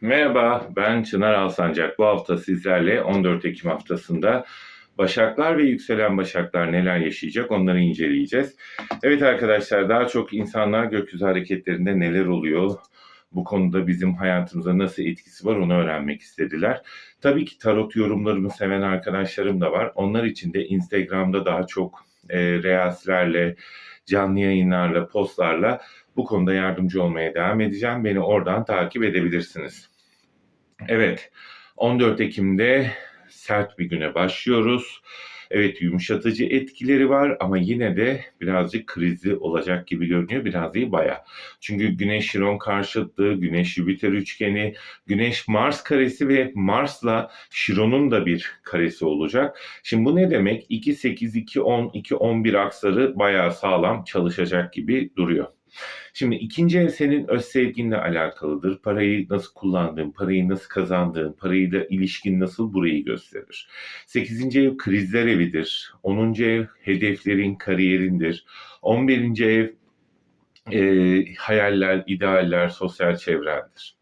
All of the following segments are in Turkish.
Merhaba, ben Çınar Alsancak. Bu hafta sizlerle 14 Ekim haftasında Başaklar ve yükselen Başaklar neler yaşayacak onları inceleyeceğiz. Evet arkadaşlar daha çok insanlar gökyüzü hareketlerinde neler oluyor, bu konuda bizim hayatımıza nasıl etkisi var onu öğrenmek istediler. Tabii ki tarot yorumlarımı seven arkadaşlarım da var. Onlar için de Instagram'da daha çok e, reelslerle, canlı yayınlarla, postlarla bu konuda yardımcı olmaya devam edeceğim. Beni oradan takip edebilirsiniz. Evet, 14 Ekim'de sert bir güne başlıyoruz. Evet yumuşatıcı etkileri var ama yine de birazcık krizli olacak gibi görünüyor. Biraz değil baya. Çünkü Güneş Şiron karşıtlığı, Güneş Jüpiter üçgeni, Güneş Mars karesi ve Mars'la Şiron'un da bir karesi olacak. Şimdi bu ne demek? 2 8 2 10 2 11 aksları bayağı sağlam çalışacak gibi duruyor. Şimdi ikinci ev senin öz sevginle alakalıdır. Parayı nasıl kullandığın, parayı nasıl kazandığın, parayla ilişkin nasıl burayı gösterir. Sekizinci ev krizler evidir. Onuncu ev hedeflerin, kariyerindir. On birinci ev e, hayaller, idealler, sosyal çevrendir.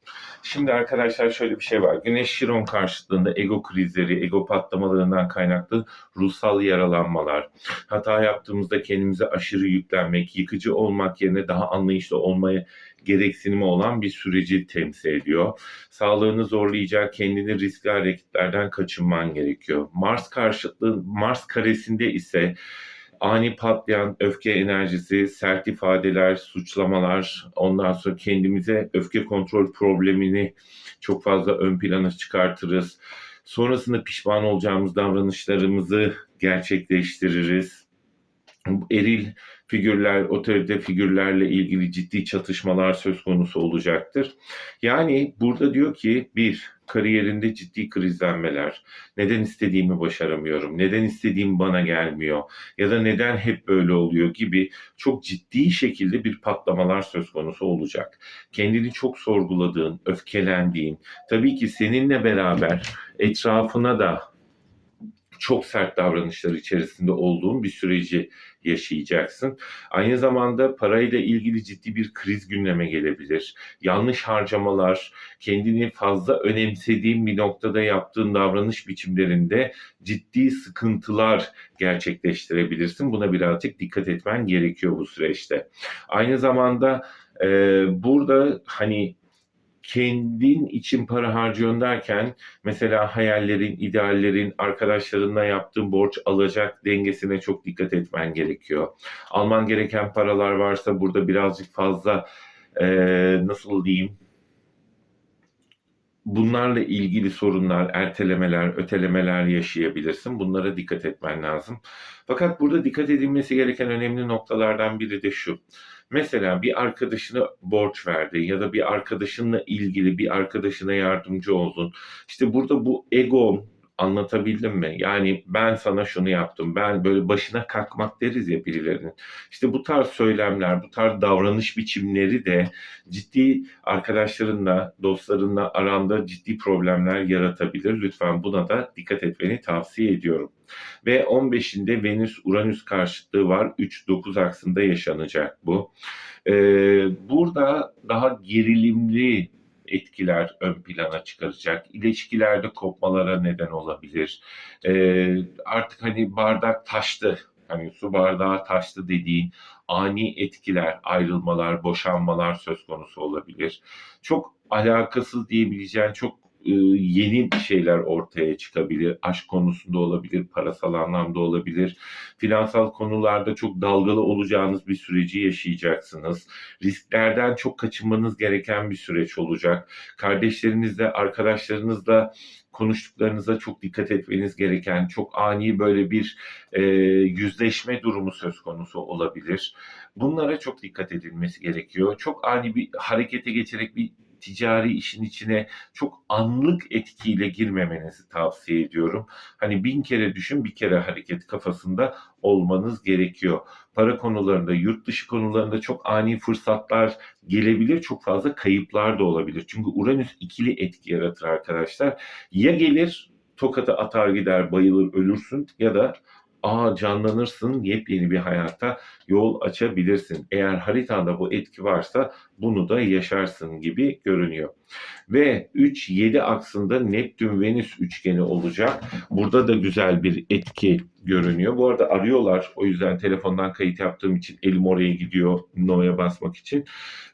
Şimdi arkadaşlar şöyle bir şey var. Güneş Şiron karşıtlığında ego krizleri, ego patlamalarından kaynaklı ruhsal yaralanmalar, hata yaptığımızda kendimize aşırı yüklenmek, yıkıcı olmak yerine daha anlayışlı olmaya gereksinimi olan bir süreci temsil ediyor. Sağlığını zorlayacak, kendini riskli hareketlerden kaçınman gerekiyor. Mars karşıtlığı, Mars karesinde ise ani patlayan öfke enerjisi, sert ifadeler, suçlamalar, ondan sonra kendimize öfke kontrol problemini çok fazla ön plana çıkartırız. Sonrasında pişman olacağımız davranışlarımızı gerçekleştiririz. Eril figürler, otorite figürlerle ilgili ciddi çatışmalar söz konusu olacaktır. Yani burada diyor ki bir, kariyerinde ciddi krizlenmeler, neden istediğimi başaramıyorum, neden istediğim bana gelmiyor ya da neden hep böyle oluyor gibi çok ciddi şekilde bir patlamalar söz konusu olacak. Kendini çok sorguladığın, öfkelendiğin, tabii ki seninle beraber etrafına da çok sert davranışlar içerisinde olduğun bir süreci yaşayacaksın. Aynı zamanda parayla ilgili ciddi bir kriz gündeme gelebilir. Yanlış harcamalar, kendini fazla önemsediğin bir noktada yaptığın davranış biçimlerinde ciddi sıkıntılar gerçekleştirebilirsin. Buna birazcık dikkat etmen gerekiyor bu süreçte. Aynı zamanda e, burada hani kendin için para harcıyorsun derken mesela hayallerin, ideallerin, arkadaşlarınla yaptığın borç alacak dengesine çok dikkat etmen gerekiyor. Alman gereken paralar varsa burada birazcık fazla e, nasıl diyeyim bunlarla ilgili sorunlar, ertelemeler, ötelemeler yaşayabilirsin. Bunlara dikkat etmen lazım. Fakat burada dikkat edilmesi gereken önemli noktalardan biri de şu. Mesela bir arkadaşına borç verdi ya da bir arkadaşınla ilgili bir arkadaşına yardımcı oldun. İşte burada bu ego Anlatabildim mi? Yani ben sana şunu yaptım. Ben böyle başına kalkmak deriz ya birilerinin. İşte bu tarz söylemler, bu tarz davranış biçimleri de ciddi arkadaşlarınla, dostlarınla aranda ciddi problemler yaratabilir. Lütfen buna da dikkat etmeni tavsiye ediyorum. Ve 15'inde Venüs-Uranüs karşıtlığı var. 3-9 aksında yaşanacak bu. Ee, burada daha gerilimli etkiler ön plana çıkaracak. İlişkilerde kopmalara neden olabilir. Ee, artık hani bardak taştı. Hani su bardağı taştı dediğin ani etkiler, ayrılmalar, boşanmalar söz konusu olabilir. Çok alakasız diyebileceğin çok e, yeni şeyler ortaya çıkabilir. Aşk konusunda olabilir, parasal anlamda olabilir. Finansal konularda çok dalgalı olacağınız bir süreci yaşayacaksınız. Risklerden çok kaçınmanız gereken bir süreç olacak. Kardeşlerinizle, arkadaşlarınızla konuştuklarınıza çok dikkat etmeniz gereken çok ani böyle bir e, yüzleşme durumu söz konusu olabilir. Bunlara çok dikkat edilmesi gerekiyor. Çok ani bir harekete geçerek bir ticari işin içine çok anlık etkiyle girmemenizi tavsiye ediyorum. Hani bin kere düşün bir kere hareket kafasında olmanız gerekiyor. Para konularında, yurt dışı konularında çok ani fırsatlar gelebilir, çok fazla kayıplar da olabilir. Çünkü Uranüs ikili etki yaratır arkadaşlar. Ya gelir tokatı atar gider bayılır ölürsün ya da aa canlanırsın, yepyeni bir hayata yol açabilirsin. Eğer haritanda bu etki varsa bunu da yaşarsın gibi görünüyor. Ve 3-7 aksında Neptün-Venüs üçgeni olacak. Burada da güzel bir etki görünüyor. Bu arada arıyorlar. O yüzden telefondan kayıt yaptığım için elim oraya gidiyor no'ya basmak için.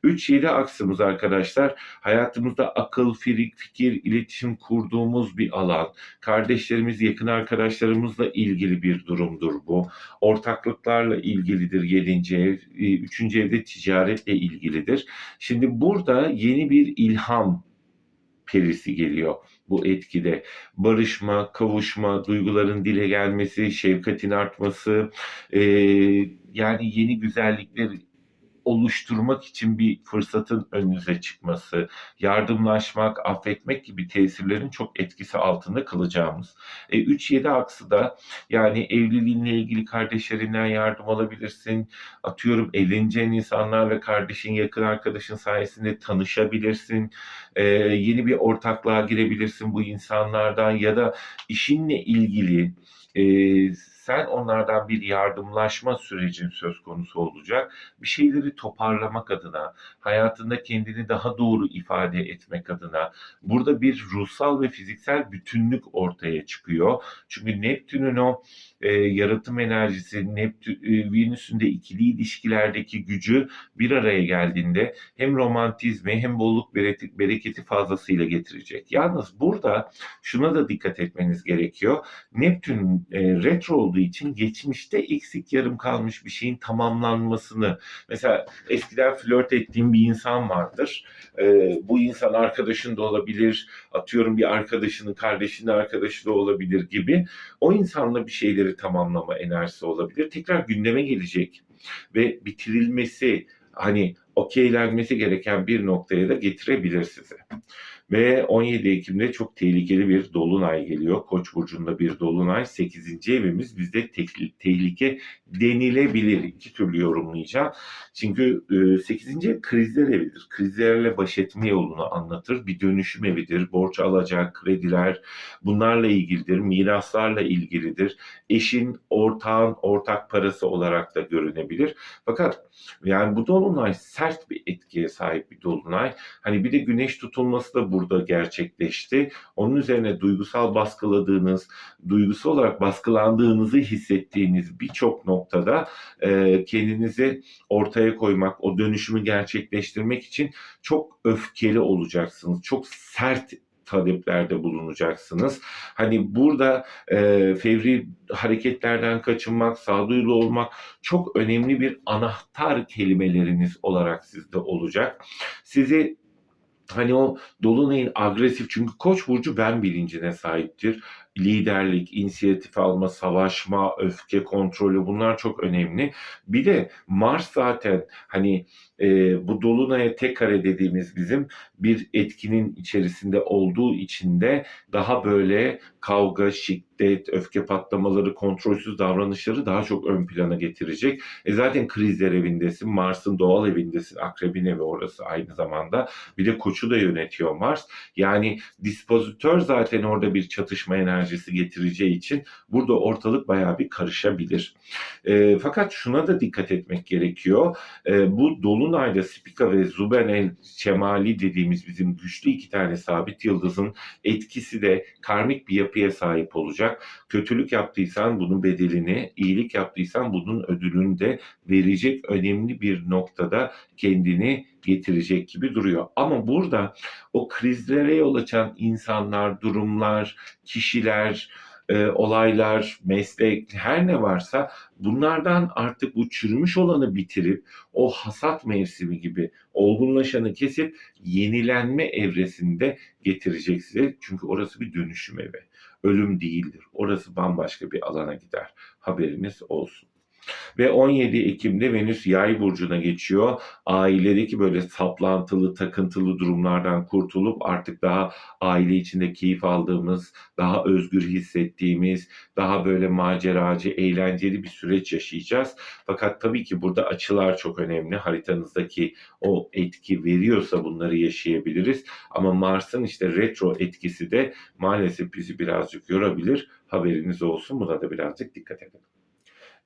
3-7 aksımız arkadaşlar hayatımızda akıl, firik, fikir, iletişim kurduğumuz bir alan. Kardeşlerimiz, yakın arkadaşlarımızla ilgili bir durumdur bu. Ortaklıklarla ilgilidir 7. ev. 3. evde ticaretle ilgilidir. Şimdi burada yeni bir ilham perisi geliyor bu etkide. Barışma, kavuşma, duyguların dile gelmesi, şefkatin artması, e, yani yeni güzellikler oluşturmak için bir fırsatın önünüze çıkması, yardımlaşmak, affetmek gibi tesirlerin çok etkisi altında kalacağımız. E, 3-7 aksı da yani evliliğinle ilgili kardeşlerinden yardım alabilirsin. Atıyorum evleneceğin insanlarla kardeşin, yakın arkadaşın sayesinde tanışabilirsin. E, yeni bir ortaklığa girebilirsin bu insanlardan ya da işinle ilgili e, sen onlardan bir yardımlaşma sürecin söz konusu olacak. Bir şeyleri toparlamak adına, hayatında kendini daha doğru ifade etmek adına burada bir ruhsal ve fiziksel bütünlük ortaya çıkıyor. Çünkü Neptün'ün o e, yaratım enerjisi, Neptün, e, Venüs'ün de ikili ilişkilerdeki gücü bir araya geldiğinde hem romantizmi hem bolluk bereketi fazlasıyla getirecek. Yalnız burada şuna da dikkat etmeniz gerekiyor. Neptün e, retro olduğu için geçmişte eksik yarım kalmış bir şeyin tamamlanmasını mesela eskiden flört ettiğim bir insan vardır. E, bu insan arkadaşın da olabilir, atıyorum bir arkadaşının kardeşinin arkadaşı da olabilir gibi. O insanla bir şeyleri tamamlama enerjisi olabilir. Tekrar gündeme gelecek ve bitirilmesi hani okeylenmesi gereken bir noktaya da getirebilir sizi. Ve 17 Ekim'de çok tehlikeli bir dolunay geliyor. Koç burcunda bir dolunay. 8. evimiz bizde te- tehlike denilebilir. İki türlü yorumlayacağım. Çünkü e, 8. ev krizler evidir. Krizlerle baş etme yolunu anlatır. Bir dönüşüm evidir. Borç alacak, krediler bunlarla ilgilidir. Miraslarla ilgilidir. Eşin, ortağın, ortak parası olarak da görünebilir. Fakat yani bu dolunay sert bir etkiye sahip bir dolunay. Hani bir de güneş tutulması da burada gerçekleşti. Onun üzerine duygusal baskıladığınız, duygusal olarak baskılandığınızı hissettiğiniz birçok noktada e, kendinizi ortaya koymak, o dönüşümü gerçekleştirmek için çok öfkeli olacaksınız. Çok sert taleplerde bulunacaksınız. Hani burada e, fevri hareketlerden kaçınmak, sağduyulu olmak çok önemli bir anahtar kelimeleriniz olarak sizde olacak. Sizi hani o dolunayın agresif çünkü koç burcu ben bilincine sahiptir. Liderlik, inisiyatif alma, savaşma, öfke kontrolü bunlar çok önemli. Bir de Mars zaten hani e, bu dolunaya tek kare dediğimiz bizim bir etkinin içerisinde olduğu için de daha böyle kavga, şiddet, öfke patlamaları, kontrolsüz davranışları daha çok ön plana getirecek. E zaten krizler evindesin, Mars'ın doğal evindesin, akrebin evi orası aynı zamanda. Bir de koçu da yönetiyor Mars. Yani dispozitör zaten orada bir çatışma enerjisi getireceği için burada ortalık bayağı bir karışabilir. E, fakat şuna da dikkat etmek gerekiyor. E, bu Dolunay'da Spika ve Zubenel Şemali dediğimiz bizim güçlü iki tane sabit yıldızın etkisi de karmik bir yapıya sahip olacak. Kötülük yaptıysan bunun bedelini, iyilik yaptıysan bunun ödülünü de verecek önemli bir noktada kendini getirecek gibi duruyor. Ama burada o krizlere yol açan insanlar, durumlar, kişiler, e, olaylar, meslek her ne varsa bunlardan artık bu çürümüş olanı bitirip o hasat mevsimi gibi olgunlaşanı kesip yenilenme evresinde getirecek size. Çünkü orası bir dönüşüm evi. Ölüm değildir. Orası bambaşka bir alana gider. Haberiniz olsun. Ve 17 Ekim'de Venüs Yay burcuna geçiyor. Ailedeki böyle saplantılı, takıntılı durumlardan kurtulup artık daha aile içinde keyif aldığımız, daha özgür hissettiğimiz, daha böyle maceracı, eğlenceli bir süreç yaşayacağız. Fakat tabii ki burada açılar çok önemli. Haritanızdaki o etki veriyorsa bunları yaşayabiliriz. Ama Mars'ın işte retro etkisi de maalesef bizi birazcık yorabilir. Haberiniz olsun. Buna da birazcık dikkat edin.